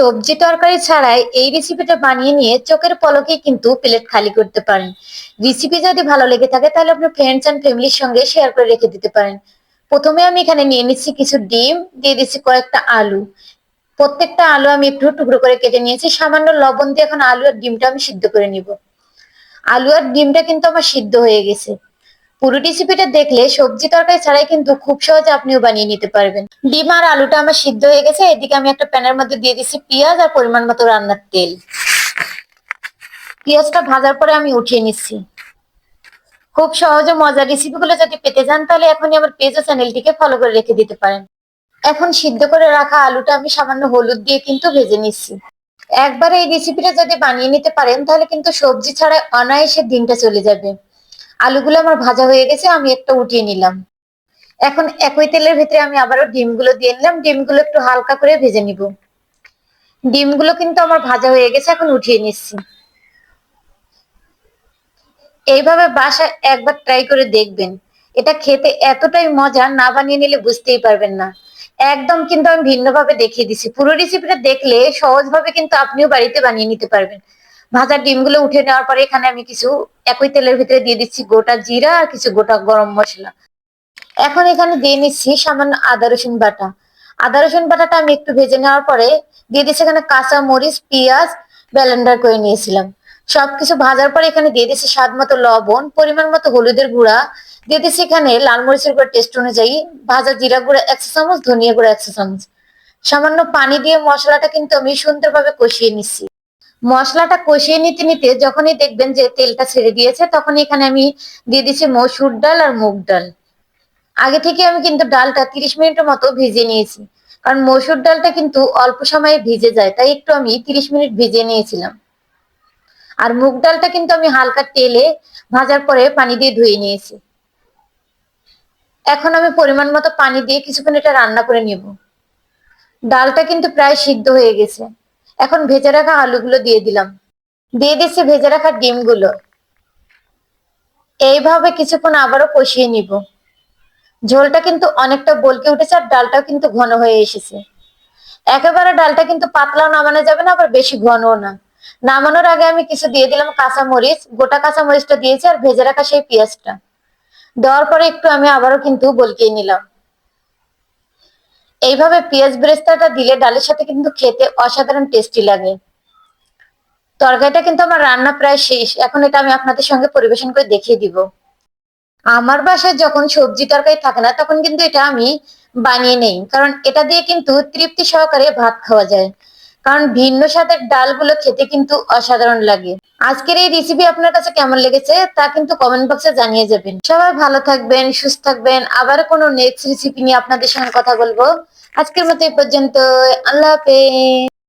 সবজি তরকারি ছাড়াই এই রেসিপিটা বানিয়ে নিয়ে চোখের পলকে কিন্তু প্লেট খালি করতে পারেন। রেসিপি যদি ভালো লেগে থাকে, তাহলে আপনার ফ্রেন্ডস অ্যান্ড ফ্যামিলির সঙ্গে শেয়ার করে রেখে দিতে পারেন। প্রথমে আমি এখানে নিয়ে নিচ্ছি কিছু ডিম, দিয়ে দিচ্ছি কয়েকটা আলু। প্রত্যেকটা আলু আমি একটু টুকরো করে কেটে নিয়েছি, সামান্য লবণ দিয়ে এখন আলু আর ডিমটা আমি সিদ্ধ করে নিব। আলু আর ডিমটা কিন্তু আমার সিদ্ধ হয়ে গেছে। পুরো রেসিপিটা দেখলে সবজি তরকারি ছাড়াই কিন্তু খুব সহজে আপনিও বানিয়ে নিতে পারবেন। ডিম আর আলুটা আমার সিদ্ধ হয়ে গেছে, এদিকে আমি একটা প্যানের মধ্যে দিয়ে দিচ্ছি পেঁয়াজ আর পরিমাণ মতো রান্নার তেল। পেঁয়াজটা ভাজার পরে আমি উঠিয়ে নিচ্ছি। খুব সহজে মজার রেসিপিগুলো যদি পেতে চান, তাহলে এখনই আমার পেজ ও চ্যানেলটিকে ফলো করে রেখে দিতে পারেন। এখন সিদ্ধ করে রাখা আলুটা আমি সামান্য হলুদ দিয়ে কিন্তু ভেজে নিচ্ছি। একবার এই রেসিপিটা যদি বানিয়ে নিতে পারেন, তাহলে কিন্তু সবজি ছাড়া অনায়াসে দিনটা চলে যাবে। আলুগুলো আমার ভাজা হয়ে গেছে, আমি একটা উঠিয়ে নিলাম। এখন একই তেলের ভিতরে আমি আবারও ডিমগুলো দিয়ে নিলাম, ডিমগুলো একটু হালকা করে ভেজে নিব। ডিমগুলো কিন্তু আমার ভাজা হয়ে গেছে, এখন উঠিয়ে নিচ্ছি। এইভাবে বাসায় একবার ট্রাই করে দেখবেন। এটা খেতে এতটাই মজা, না বানিয়ে নিলে বুঝতেই পারবেন না। একদম কিন্তু আমি ভিন্নভাবে দেখিয়ে দিছি। পুরো রেসিপিটা দেখলে সহজভাবে কিন্তু আপনিও বাড়িতে বানিয়ে নিতে পারবেন। ভাজা ডিমগুলো উঠে নেওয়ার পরে এখানে আমি কিছু একই তেলের ভিতরে দিয়ে দিচ্ছি গোটা জিরা আর কিছু গোটা গরম মশলা। এখন এখানে দিয়ে নিচ্ছি সামান্য আদা, রসুন বাটা। আদা, রসুন বাটাটা আমি একটু ভেজে নেওয়ার পরে দিয়ে দিচ্ছি এখানে কাঁচা মরিচ, পেঁয়াজ, ব্লেন্ডার করে নিয়েছিলাম। সবকিছু ভাজার পরে এখানে দিয়ে দিচ্ছি স্বাদ মতো লবণ, পরিমাণ মতো হলুদের গুঁড়া। দিয়ে দিচ্ছি এখানে লাল মরিচের গুঁড়া টেস্ট অনুযায়ী ভাজা জিরা গুঁড়া একশো চামচ, ধনিয়া গুঁড়া একশো চামচ। সামান্য পানি দিয়ে মশলাটা কিন্তু আমি সুন্দরভাবে কষিয়ে নিচ্ছি। মশলাটা কষিয়ে নিতে নিতে যখনই দেখবেন যে তেলটা ছেড়ে দিয়েছে তখন এখানে আমি দিয়ে দিচ্ছি মসুর ডাল আর মুগ ডাল। আগে থেকে আমি কিন্তু ডালটা তিরিশ মিনিটের মতো ভিজিয়ে নিয়েছি। কারণ মসুর ডালটা কিন্তু অল্প সময়ে ভিজে যায়, তাই একটু আমি তিরিশ মিনিট ভিজিয়ে নিয়েছিলাম। আর মুগ ডালটা কিন্তু আমি হালকা তেলে ভাজার পরে পানি দিয়ে ধুয়ে নিয়েছি। এখন আমি পরিমাণ মতো পানি দিয়ে কিছুক্ষণ এটা রান্না করে নিব। ডালটা কিন্তু প্রায় সিদ্ধ হয়ে গেছে। এখন ভেজে রাখা আলুগুলো দিয়ে দিলাম। দিয়ে দিচ্ছি ভেজে রাখা ডিমগুলো। এইভাবে কিছুক্ষণ আবারও কষিয়ে নিব। ঝোলটা কিন্তু অনেকটা বলকে উঠেছে আর ডালটাও কিন্তু ঘন হয়ে এসেছে। একেবারে ডালটা কিন্তু পাতলাও নামানো যাবে না, আবার বেশি ঘনও না। নামানোর আগে আমি কিছু দিয়ে দিলাম কাঁচা মরিচ গোটা কাঁচা মরিচটা দিয়েছি আর ভেজে রাখা সেই পেঁয়াজটা। দেওয়ার পরে একটু আমি আবারও কিন্তু বলকিয়ে নিলাম। এইভাবে পেঁয়াজ বেরেস্তাটা দিলে ডালের সাথে কিন্তু খেতে অসাধারণ টেস্টি লাগে। তরকারিটা কিন্তু আমার রান্না প্রায় শেষ। এখন এটা আমি আপনাদের সঙ্গে পরিবেশন করে দেখিয়ে দিব। আমার বাসায় যখন সবজি তরকারি থাকে না, তখন কিন্তু এটা আমি বানিয়ে নেই। কারণ এটা দিয়ে কিন্তু তৃপ্তি সহকারে ভাত খাওয়া যায়। কারণ ভিন্ন স্বাদের ডালগুলো খেতে কিন্তু অসাধারণ লাগে। আজকের এই রেসিপি আপনার কাছে কেমন লেগেছে তা কিন্তু কমেন্ট বক্সে জানিয়ে যাবেন। সবাই ভালো থাকবেন, সুস্থ থাকবেন। আবার কোনো নেক্সট রেসিপি নিয়ে আপনাদের সঙ্গে কথা বলব। আজকের মতো এই পর্যন্ত আল্লাহ হাফেজ।